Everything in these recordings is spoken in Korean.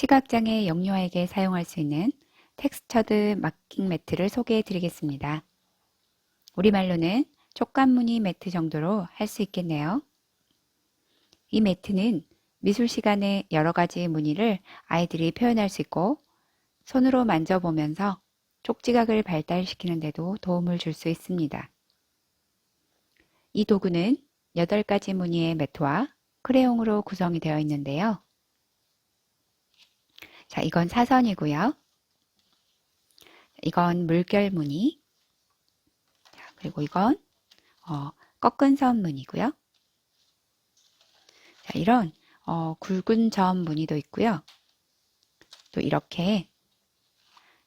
시각장애 영유아에게 사용할 수 있는 텍스처드 마킹 매트를 소개해 드리겠습니다. 우리말로는 촉감 무늬 매트 정도로 할 수 있겠네요. 이 매트는 미술 시간에 여러 가지 무늬를 아이들이 표현할 수 있고 손으로 만져보면서 촉지각을 발달시키는 데도 도움을 줄 수 있습니다. 이 도구는 8가지 무늬의 매트와 크레용으로 구성이 되어 있는데요. 자, 이건 사선이고요. 이건 물결 무늬. 자, 그리고 이건 어, 꺾은 선 무늬고요. 자, 이런 어, 굵은 점 무늬도 있고요. 또 이렇게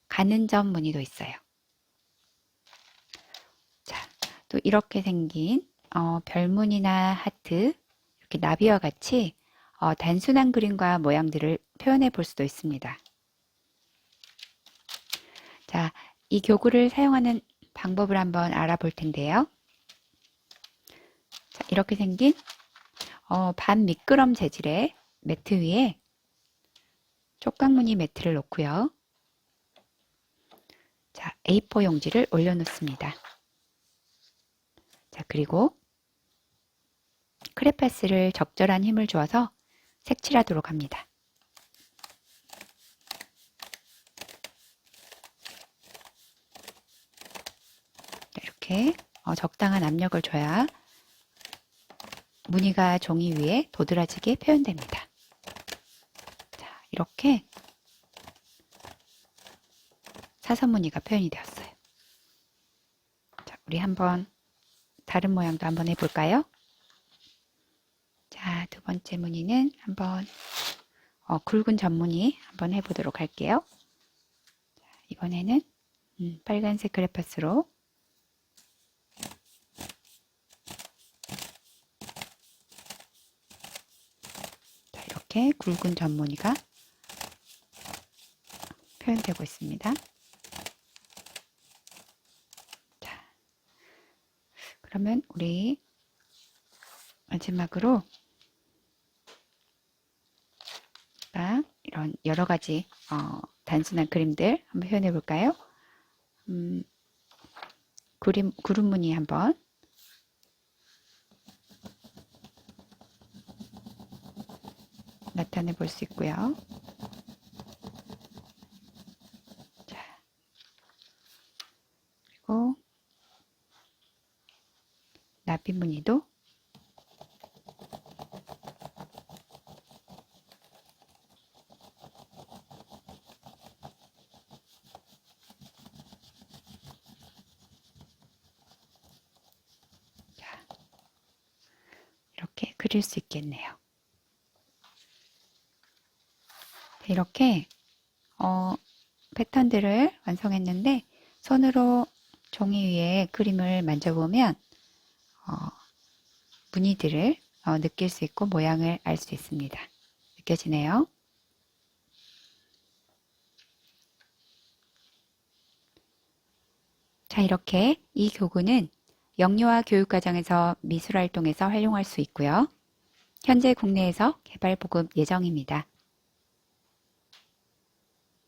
가는 점 무늬도 있어요. 자, 또 이렇게 생긴 어, 별무늬나 하트, 이렇게 나비와 같이 어, 단순한 그림과 모양들을 표현해 볼 수도 있습니다. 자, 이 교구를 사용하는 방법을 한번 알아볼 텐데요. 자, 이렇게 생긴 어, 반 미끄럼 재질의 매트 위에 촉각무늬 매트를 놓고요. 자, A4 용지를 올려놓습니다. 자, 그리고 크레파스를 적절한 힘을 주어서 색칠하도록 합니다. 이렇게 어, 적당한 압력을 줘야 무늬가 종이 위에 도드라지게 표현됩니다. 자, 이렇게 사선 무늬가 표현이 되었어요. 자, 우리 한번 다른 모양도 한번 해볼까요? 자, 두 번째 무늬는 한번 어, 굵은 전무늬 한번 해보도록 할게요. 자, 이번에는 음, 빨간색 그래파스로 자, 이렇게 굵은 전무늬가 표현되고 있습니다. 자, 그러면 우리 마지막으로 자, 이런 여러 가지 어, 단순한 그림들 한번 표현해 볼까요? 음, 그림 구름 무늬 한번 나타내 볼 수 있고요. 자, 그리고 나비 무늬도 자, 이렇게 그릴 수 있겠네요. 이렇게 어, 패턴들을 완성했는데 손으로 종이 위에 그림을 만져보면 어, 무늬들을 어, 느낄 수 있고 모양을 알 수 있습니다. 느껴지네요. 자, 이렇게 이 교구는 영유아 교육과정에서 미술활동에서 활용할 수 있고요. 현재 국내에서 개발 보급 예정입니다.